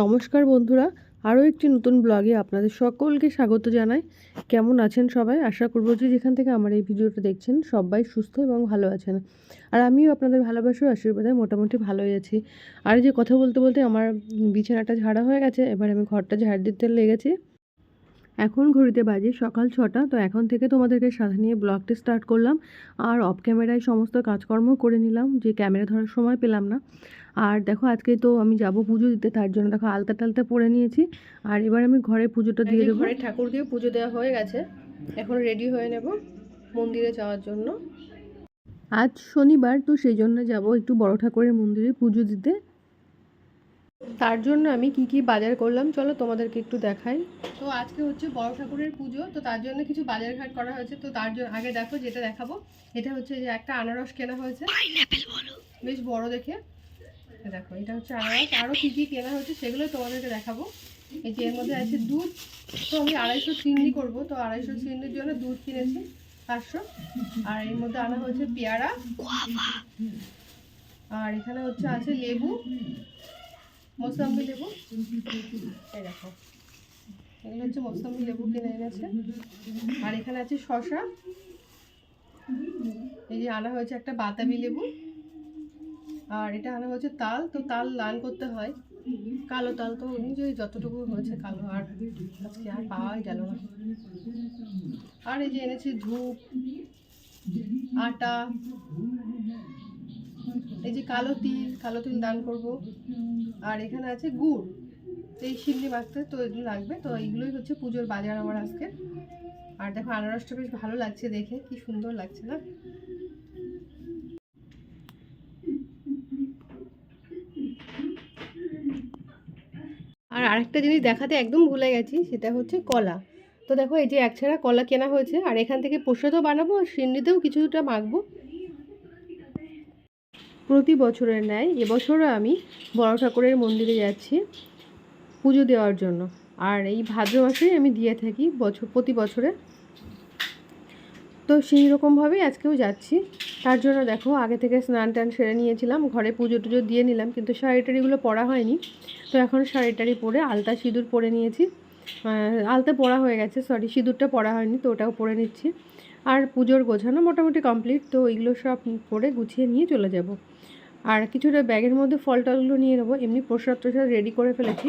নমস্কার বন্ধুরা, আরও একটি নতুন ব্লগে আপনাদের সকলকে স্বাগত জানাই। কেমন আছেন সবাই? আশা করব যে যেখান থেকে আমার এই ভিডিওটা দেখছেন, সবাই সুস্থ এবং ভালো আছেন। আর আমিও আপনাদের ভালোবাসার আশীর্বাদে মোটামুটি ভালোই আছি। আর যে কথা বলতে বলতে আমার বিছানাটা ঝাড়া হয়ে গেছে, এবার আমি ঘরটা ঝাড় দিতে লেগেছি। এখন ঘড়িতে বাজে সকাল ছটা তো এখন থেকে তোমাদেরকে সাথে নিয়ে ব্লগটি স্টার্ট করলাম। আর অফ ক্যামেরায় সমস্ত কাজকর্ম করে নিলাম যে ক্যামেরা ধরার সময় পেলাম না। আর দেখো আজকে তো আমি যাব পুজো দিতে তার জন্য দেখো আলতা টালতা পরে নিয়েছি। আর এবার আমি ঘরে পুজোটা দিয়ে দেবো। ঘরে ঠাকুরকে পুজো দেওয়া হয়ে গেছে এখন রেডি হয়ে নেব মন্দিরে যাওয়ার জন্য। আজ শনিবার তো সেই জন্য যাব একটু বড় ঠাকুরের মন্দিরে পুজো দিতে। তার জন্য আমি কি কি বাজার করলাম, চলো তোমাদেরকে একটু দেখাই। তো আজকে হচ্ছে বড় ঠাকুরের পুজো, তো তার জন্য কিছু বাজার ঘাট করা হয়েছে, তো তার জন্য আগে দেখো যেটা দেখাবো। এটা হচ্ছে যে একটা আনারস কেনা হয়েছে। বেশ বড় দেখে। দেখো, এটা হচ্ছে আনারস। আরও কী কী কেনা হয়েছে সেগুলো তোমাদেরকে দেখাবো। এই যে এর মধ্যে আছে দুধ। তো আমি আড়াইশো চিংড়ি করব, তো আড়াইশো চিংড়ির জন্য দুধ কিনেছি, পাঁচশো। আর এর মধ্যে আনা হয়েছে পেয়ারা। আর এখানে হচ্ছে আছে লেবু। মৌসাম্বি লেবু? এই দেখো। এগুলো হচ্ছে মৌসাম্বি লেবু কিনে এনেছে। আর এখানে আছে শশা এই যে আনা হয়েছে একটা বাতাবি লেবু। আর এটা আনা হয়েছে তাল। তো তাল লাল করতে হয়। কালো তাল তো অনুযায়ী যতটুকু হয়েছে কালো। আর আজকে আর পাওয়াই গেল না। আর এই যে এনেছে ধূপ, আটা এই যে কালো তিল কালো তিল দান করব। আর এখানে আছে গুড়। তো এই শিমলি মাখতে তো এগুলো লাগবে। তো এইগুলোই হচ্ছে পুজোর বাজার আমার আজকে। আর দেখো আনারসটা বেশ ভালো লাগছে দেখে। কি সুন্দর লাগছে না? আর আরেকটা জিনিস দেখাতে একদম ভুলে গেছি, সেটা হচ্ছে কলা। তো দেখো এই যে এক কলা কেনা হয়েছে, আর এখান থেকে প্রসাদও বানাবো আর সিন্নিতেও কিছুটা মাখবো। প্রতি বছরের ন্যায় এবছরও আমি বড় ঠাকুরের মন্দিরে যাচ্ছি পুজো দেওয়ার জন্য। আর এই ভাদ্র মাসেই আমি দিয়ে থাকি বছর, প্রতি বছরে। তো সেই রকমভাবেই আজকেও যাচ্ছি। তার জন্য দেখো, আগে থেকে স্নান টান সেরে নিয়েছিলাম, ঘরে পুজো টুজো দিয়ে নিলাম, কিন্তু শাড়ি টাড়িগুলো পরা হয়নি। তো এখন শাড়ি টাড়ি পরে আলতা সিঁদুর পরে নিয়েছি। আলতা পরা হয়ে গেছে সরি সিঁদুরটা পরা হয়নি, তো ওটাও পরে নিচ্ছি। আর পুজোর গোছানো মোটামুটি কমপ্লিট তো এইগুলো সব পরে গুছিয়ে নিয়ে চলে যাব। আর কিছুটা ব্যাগের মধ্যে ফল টলগুলো নিয়ে নেব। এমনি প্রসাদ টসাদ রেডি করে ফেলেছি।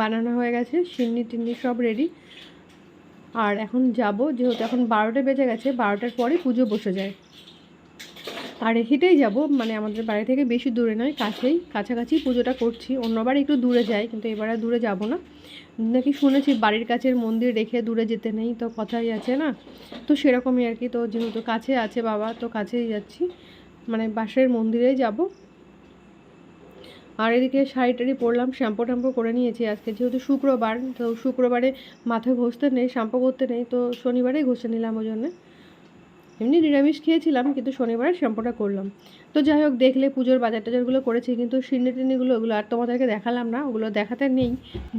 বানানো হয়ে গেছে, সিন্নি টিন্নি সব রেডি আর এখন যাব, যেহেতু এখন বারোটা বেজে গেছে, বারোটার পরে পুজো বসে যায়। আর হেঁটেই যাব মানে আমাদের বাড়ি থেকে বেশি দূরে নয়, কাছেই, কাছাকাছি পুজোটা করছি। অন্যবার একটু দূরে যাই, কিন্তু এবারে দূরে যাব না। নাকি শুনেছি বাড়ির কাছের মন্দির রেখে দূরে যেতে নেই, তো কথাই আছে না? তো সেরকমই আর কি, তো যেহেতু কাছে আছে বাবা, তো কাছেই যাচ্ছি। মানে বাসের মন্দিরেই যাব। আর এদিকে শাড়ি টাড়ি পরলাম, শ্যাম্পু ট্যাম্পু করে নিয়েছি আজকে। যেহেতু শুক্রবার, তো শুক্রবারে মাথায় ঘষতে নেই, শ্যাম্পু করতে নেই, তো শনিবারেই ঘষে নিলাম ওই জন্যে। এমনি নিরামিষ খেয়েছিলাম, কিন্তু শনিবারে শ্যাম্পুটা করলাম। তো যাই হোক, দেখলে পুজোর বাজার টাজারগুলো করেছি, কিন্তু সিন্নি টিন্নিগুলো ওগুলো আর তোমাদেরকে দেখালাম না, ওগুলো দেখাতে নেই।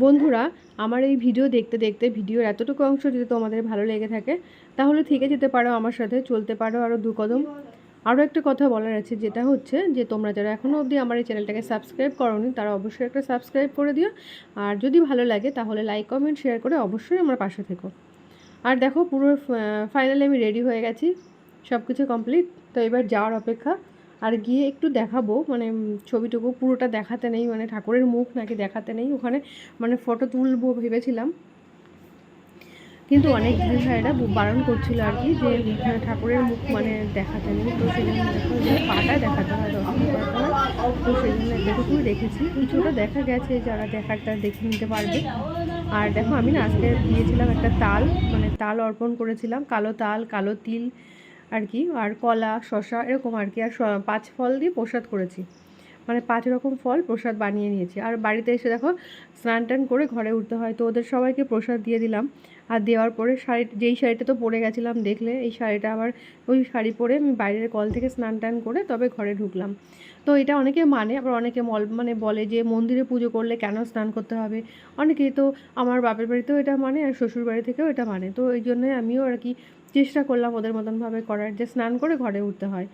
বন্ধুরা, আমার এই ভিডিও দেখতে দেখতে, ভিডিওর এতটুকু অংশ যদি তোমাদের ভালো লেগে থাকে, তাহলে থেকে যেতে পারো আমার সাথে, চলতে পারো আরও দু কদম। আরও একটা কথা বলার আছে, যেটা হচ্ছে যে তোমরা যারা এখনও অবধি আমার এই চ্যানেলটাকে সাবস্ক্রাইব করোনি, তারা অবশ্যই একটা সাবস্ক্রাইব করে দিও। আর যদি ভালো লাগে, তাহলে লাইক, কমেন্ট, শেয়ার করে অবশ্যই আমার পাশে থেকো। আর দেখো, পুরো ফাইনালি আমি রেডি হয়ে গেছি। সব কিছু কমপ্লিট তো এবার যাওয়ার অপেক্ষা। আর গিয়ে একটু দেখাবো মানে ছবিটুকু পুরোটা দেখাতে নেই মানে ঠাকুরের মুখ নাকি দেখাতে নেই। ওখানে মানে ফটো তুলবো ভেবেছিলাম। কিন্তু অনেক ভাইয়েরা বারণ করছিল আর কি যে ঠাকুরের মুখ মানে দেখাতে নেই। তো সেই জন্য পাটা দেখাতে হয় দর্শন করতে তো সেই জন্য এতটুকুই রেখেছি কিছুটা দেখা গেছে, যারা দেখারটা দেখে নিতে পারবে। আর দেখো আমি না আজকে দিয়েছিলাম একটা তাল মানে তাল অর্পণ করেছিলাম, কালো তাল, কালো তিল আর কি, আর কলা শশা এরকম আর কি, আর পাঁচ ফল দিয়ে প্রসাদ করেছি। মানে পাঁচ রকম ফল প্রসাদ বানিয়ে নিয়েছি। আর বাড়িতে এসে দেখো, স্নান টান করে ঘরে উঠতে হয়। তো ওদের সবাইকে প্রসাদ দিয়ে দিলাম। আর দেওয়ার পরে শাড়ি, যেই শাড়িটা তো পরে গেছিলাম দেখলে, এই শাড়িটা আবার ওই শাড়ি পরে আমি বাইরের কল থেকে স্নান টান করে তবে ঘরে ঢুকলাম। তো এটা অনেকে মানে আবার অনেকে মল মানে বলে যে মন্দিরে পুজো করলে কেন স্নান করতে হবে? অনেকে তো আমার বাপের বাড়িতেও এটা মানে আর শ্বশুর বাড়ি থেকেও এটা মানে। তো এই জন্যই আমিও আর কি চেষ্টা করলাম ওদের মতনভাবে করার, যে স্নান করে ঘরে উঠতে হয়।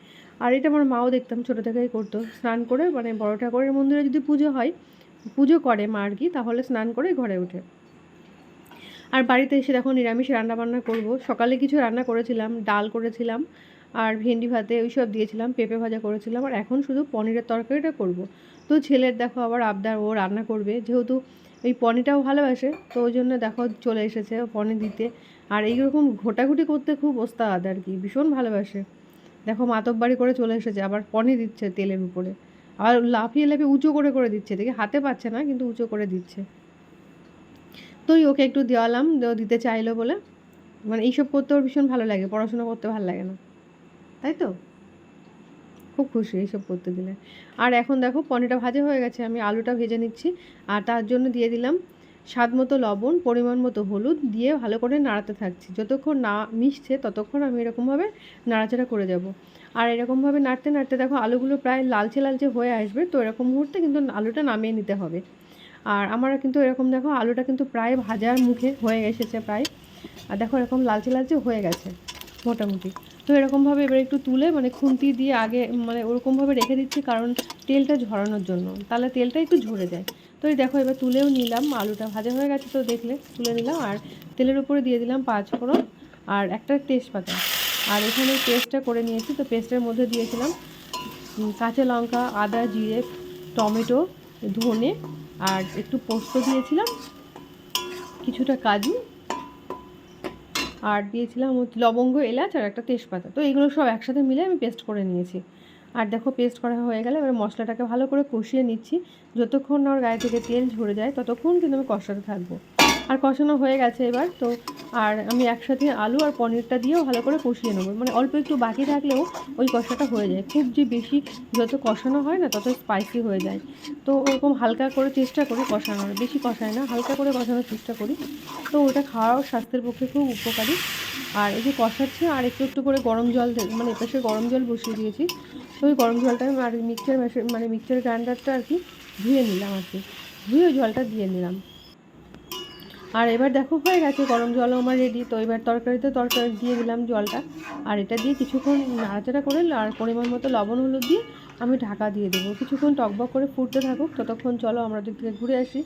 আর এটা আমার মাও দেখতাম, ছোটো থেকেই করতো। স্নান করে মানে বড় ঠাকুরের মন্দিরে যদি পুজো হয়, পুজো করে মা আর কি, তাহলে স্নান করে ঘরে ওঠে আর বাড়িতে এসে দেখো নিরামিষ রান্না বান্না করব। সকালে কিছু রান্না করেছিলাম, ডাল করেছিলাম, আর ভেন্ডি ভাতে ওই সব দিয়েছিলাম, পেঁপে ভাজা করেছিলাম, আর এখন শুধু পনিরের তরকারিটা করব। তো ছেলের দেখো আবার আবদার, ও রান্না করবে, যেহেতু ওই পনিরটাও ভালোবাসে, তো ওই জন্য দেখো চলে এসেছে পনির দিতে। আর এইরকম ঘোটাঘুটি করতে খুব ওস্তাদ আর কি, ভীষণ ভালোবাসে। দেখো মাতব বাড়ি করে চলে এসেছে, আবার পনির দিচ্ছে তেলের উপরে। আর লাফিয়ে লাফিয়ে উঁচু করে করে দিচ্ছে, দেখি হাতে পাচ্ছে না, কিন্তু উঁচু করে দিচ্ছে। তো ওই ওকে একটু দেওয়ালাম দিতে চাইলো বলে। মানে এইসব করতে ওর ভীষণ ভালো লাগে, পড়াশোনা করতে ভালো লাগে না। তাই তো? খুব খুশি এইসব করতে দিলে। আর এখন দেখো পনিরটা ভাজা হয়ে গেছে, আমি আলুটা ভেজে নিচ্ছি, আর তার জন্য দিয়ে দিলাম স্বাদ মতো লবণ, পরিমাণ মতো হলুদ দিয়ে ভালো করে নাড়াতে থাকছি। যতক্ষণ না মিশছে, ততক্ষণ আমি এরকমভাবে নাড়াচাড়া করে যাব। আর এরকমভাবে নাড়তে নাড়তে দেখো আলুগুলো প্রায় লালচে লালচে হয়ে আসবে, তো এরকম মুহূর্তে কিন্তু আলুটা নামিয়ে নিতে হবে। আর আমার কিন্তু এরকম দেখো আলুটা কিন্তু প্রায় ভাজার মুখে হয়ে এসেছে প্রায়। আর দেখো এরকম লালচে লালচে হয়ে গেছে মোটামুটি। তো এরকমভাবে এবার একটু তুলে মানে খুন্তি দিয়ে আগে মানে ওরকমভাবে রেখে দিচ্ছি কারণ তেলটা ঝরানোর জন্য। তাহলে তেলটা একটু ঝরে যায়। তো এই দেখো, এবার তুলেও নিলাম। আলুটা ভাজা হয়ে গেছে তো দেখলে, তুলে নিলাম। আর তেলের উপরে দিয়ে দিলাম পাঁচ ফোড়ন আর একটা তেজপাতা। আর এখানে পেস্টটা করে নিয়েছি। তো পেস্টের মধ্যে দিয়েছিলাম কাঁচা লঙ্কা, আদা, জিরে, টমেটো, ধনে আর একটু পোস্ত দিয়েছিলাম, কিছুটা কাজু আর দিয়েছিলাম লবঙ্গ, এলাচ আর একটা তেজপাতা। তো এগুলো সব একসাথে মিলে আমি পেস্ট করে নিয়েছি। আর দেখো পেস্ট করা হয়ে গেলে এবার মশলাটাকে ভালো করে কষিয়ে নিচ্ছি। যতক্ষণ না ওর গায়ে থেকে তেল ঝরে যায়, ততক্ষণ কিন্তু আমি কষাতে থাকব। আর কষানো হয়ে গেছে এবার, তো আর আমি একসাথে আলু আর পনিরটা দিয়েও ভালো করে কষিয়ে নেব। মানে অল্প একটু বাকি থাকলেও ওই কষাটা হয়ে যায়। খুব যে বেশি যত কষানো হয় না, তত স্পাইসি হয়ে যায়। তো ওরকম হালকা করে চেষ্টা করি কষানোর। বেশি কষায় না, হালকা করে কষানোর চেষ্টা করি। তো ওটা খাওয়াও স্বাস্থ্যের পক্ষে খুব উপকারী। আর এই যে কষাচ্ছি, আর একটু একটু করে গরম জল মানে এপাশে গরম জল বসিয়ে দিয়েছি। ওই গরম জলটা আর মিক্সচার মানে মিক্সচার গ্রাইন্ডারটা আর কি ধুয়ে নিলাম আর কি। ধুয়ে জলটা দিয়ে নিলাম। আর এবার দেখো হয়ে গেছে, গরম জলও আমার রেডি তো এবার তরকারিতে তরকারি দিয়ে দিলাম জলটা। আর এটা দিয়ে কিছুক্ষণ নাড়াচাড়া করে আর পরিমাণ মতো লবণ, হলুদ দিয়ে আমি ঢাকা দিয়ে দেবো। কিছুক্ষণ টকবক করে ফুটতে থাকুক, ততক্ষণ চলো আমরা দিক থেকে ঘুরে আসি।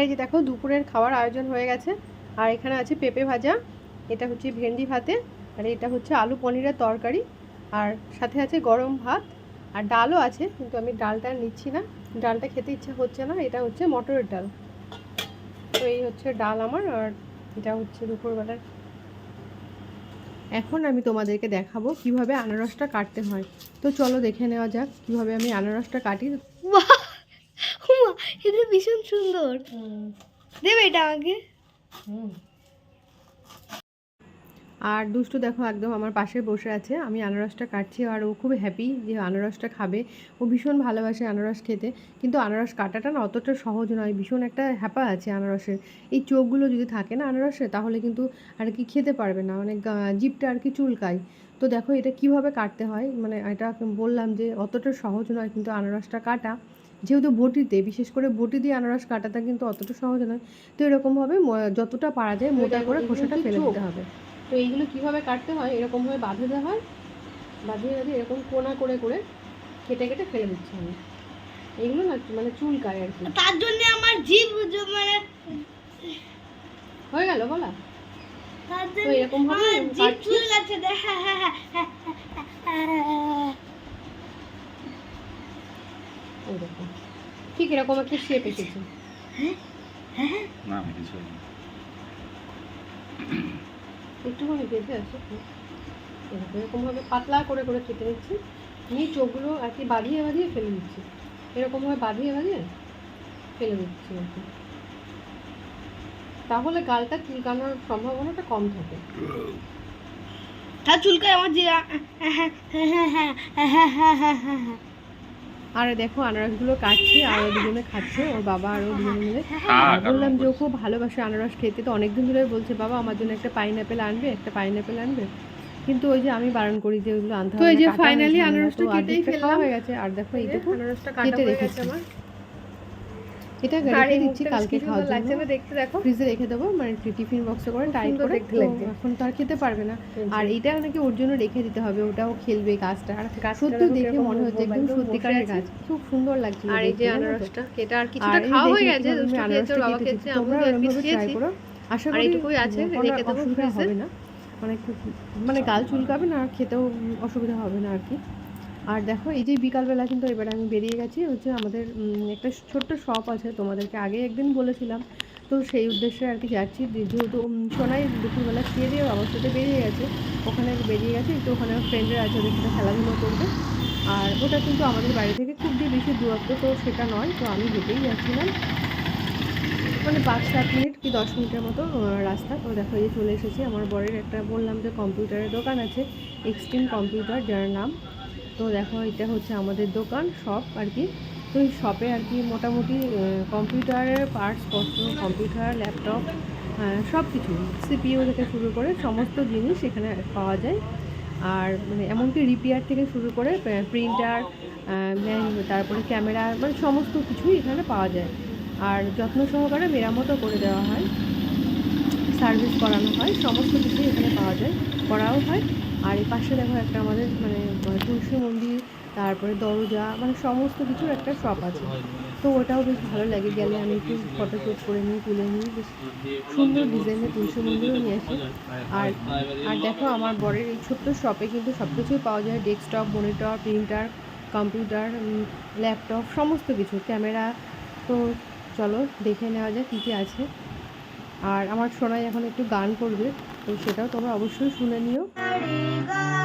এই যে দেখো, দুপুরের খাওয়ার আয়োজন হয়ে গেছে। আর এখানে আছে পেঁপে ভাজা, এটা হচ্ছে ভেন্ডি ভাতে, আর এটা হচ্ছে আলু পনিরের তরকারি, আর সাথে আছে গরম ভাত, আর ডালও আছে, কিন্তু আমি ডালটা নিচ্ছি না। ডালটা খেতে ইচ্ছা হচ্ছে না, এটা হচ্ছে মটরের ডাল। তো এই হচ্ছে ডাল আমার, আর এটা হচ্ছে দুপুরবেলার। এখন আমি তোমাদেরকে দেখাবো কীভাবে আনারসটা কাটতে হয়। তো চলো দেখে নেওয়া যাক কীভাবে আমি আনারসটা কাটি। এটা ভীষণ সুন্দর। দেবে এটা আমাকে। আর দুষ্টু দেখো একদম আমার পাশে বসে আছে। আমি আনারসটা কাটছি আর ও খুব হ্যাপি যে আনারসটা খাবে। ও ভীষণ ভালোবাসে আনারস খেতে। কিন্তু আনারস কাটাটা না অতটা সহজ নয়। ভীষণ একটা হ্যাপা আছে আনারসের। এই চোখগুলো যদি থাকে না আনারসে, তাহলে কিন্তু আর কি খেতে পারবে না। মানে জিভটা আর কি চুলকায়। তো দেখো এটা কীভাবে কাটতে হয়? মানে এটা বললাম যে অতটা সহজ নয় কিন্তু আনারসটা কাটা। যেহেতু বটিতে বিশেষ করে বটি দিয়ে আনারস কাটাটা কিন্তু অতটা সহজ নয়। তো এরকমভাবে যতটা পারা যায় মোটা করে খোসাটা ফেলে দিতে হবে। তো এইগুলো কীভাবে কাটতে হয়? এরকমভাবে বাঁধে দেওয়া হয়। বাঁধিয়ে বাঁধিয়ে এরকম কোনা করে করে কেটে কেটে ফেলে দিচ্ছি আমি। এইগুলো না মানে চুল চুলকায় আর কি। তার জন্য আমার জিভ মানে হয়ে গেল বলা তো এরকম ভাবে। চুল আছে দে হ্যাঁ হ্যাঁ হ্যাঁ হ্যাঁ, হ্যাঁ, হ্যাঁ। ওই দেখো ঠিক এরকম একটা শেপ এসেছে না আমি কিছু। একটুখানি বেঁধে আছে এরকম এরকমভাবে পাতলা করে করে কেটে নিচ্ছি নিয়ে চোখগুলো আর কি বাঁধিয়ে বাঁধিয়ে ফেলে দিচ্ছি এরকমভাবে বাঁধিয়ে বাঁধিয়ে ফেলে দিচ্ছি আর কি তাহলে গালটা চুলকানোর সম্ভাবনাটা কম থাকে তা চুলকায় আমার যে আর দেখো আনারসগুলো কাটছে আর দুজনে খাচ্ছে ওর বাবা আর ও দুজনে মিলে। বললাম যে ও খুব ভালোবাসে আনারস খেতে। তো অনেকদিন ধরে বলছে বাবা আমার জন্য একটা পাইনঅ্যাপেল আনবে একটা পাইনঅ্যাপেল আনবে। কিন্তু ওই যে আমি বারণ করি যে ওইগুলো আনতে হবে তো এই যে না, আনারসটা কেটেই ফেললাম। হয়ে গেছে। আর দেখো এই দেখো আনারসটা কেটে রেখেছি এটা রেখে দিচ্ছি কালকে খাওয়ার জন্য। দেখতে দেখো। ফ্রিজে রেখে দেবো মানে টিফিন বক্সে করে টাইট করে। এখন তো আর খেতে পারবে না। আর এইটা নাকি ওর জন্য রেখে দিতে হবে ওটাও খেলবে গাছটা। আর সত্যি দেখে মনে হচ্ছে একদম সত্যিকারের গাছ। খুব সুন্দর লাগছে আর এই যে আনারসটা এটা আর কিছুটা খাওয়া হয়ে গেছে আনারসটা বাবা খেয়েছে আমি তোমরা এক পিস এরকমভাবে try খেয়েছি। করো। আশা করি এইটুকুই আছে, রেখে দেবো ফ্রিজে। হবে না। মানে মানে গাল চুলকাবে না আর খেতেও অসুবিধা হবে না আর কি। আর দেখো, এই যে বিকালবেলা কিন্তু এবারে আমি বেরিয়ে গেছি, হচ্ছে আমাদের একটা ছোট্ট শপ আছে তোমাদেরকে আগে একদিন বলেছিলাম। তো সেই উদ্দেশ্যে আর কি যাচ্ছি যেহেতু সোনাই দুপুরবেলা খেয়ে দিয়ে আমার সাথে বেরিয়ে গেছে। ওখানে বেরিয়ে গেছে, একটু ওখানে ফ্রেন্ডরা আছে, ওদের সাথে খেলাধুলো করবে। আর ওটা কিন্তু আমাদের বাড়ি থেকে খুব যে বেশি দূরত্ব তো সেটা নয়, তো আমি হেঁটেই যাচ্ছিলাম। মানে পাঁচ সাত মিনিট কি দশ মিনিটের মতো রাস্তা। তো দেখো, এই চলে এসেছি। আমার বরের একটা বললাম যে কম্পিউটারের দোকান আছে এক্সট্রিম কম্পিউটার যার নাম। তো দেখো, এটা হচ্ছে আমাদের দোকান শপ আর কি তো এই শপে আর কি মোটামুটি কম্পিউটারের পার্টস পত্র কম্পিউটার ল্যাপটপ সব কিছু সিপিইউ থেকে শুরু করে সমস্ত জিনিস এখানে পাওয়া যায়। আর মানে এমনকি রিপেয়ার থেকে শুরু করে প্রিন্টার তারপরে ক্যামেরা মানে সমস্ত কিছুই এখানে পাওয়া যায়। আর যত্ন সহকারে মেরামতও করে দেওয়া হয়। সার্ভিস করানো হয়, সমস্ত কিছুই এখানে পাওয়া যায়, করাও হয়। আর এই পাশে দেখো একটা আমাদের মানে তুলসী মন্দির, তারপরে দরজা মানে সমস্ত কিছুর একটা শপ আছে। তো ওটাও বেশ ভালো লাগে। গেলে আমি একটু ফটো শ্যুট করে নিই, তুলে নিই। বেশ সুন্দর ডিজাইনের তুলসী মন্দিরও নিয়ে আসি। আর আর দেখো আমার বরের এই ছোট্ট শপে কিন্তু সব কিছুই পাওয়া যায়। Desktop monitor printer computer laptop সমস্ত কিছু ক্যামেরা তো চলো দেখে নেওয়া যাক কী কী আছে। আর আমার সোনাই এখন একটু গান করবে, তো সেটাও তোমরা অবশ্যই শুনে নিও। Obrigada.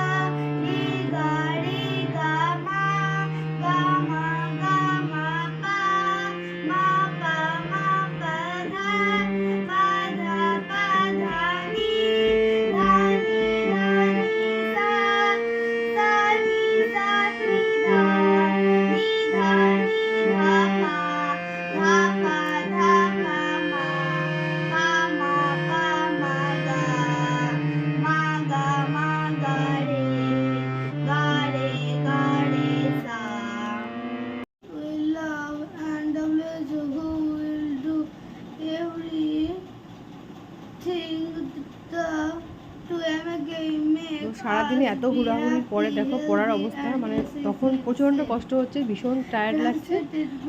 এত হুড়াহুড়ি পরে দেখো, পড়ার অবস্থা মানে তখন প্রচণ্ড কষ্ট হচ্ছে, ভীষণ টায়ার্ড লাগছে।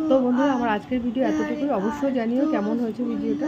তো বন্ধুরা, আমার আজকের ভিডিও এতটুকুই। অবশ্যই জানিও কেমন হয়েছে ভিডিওটা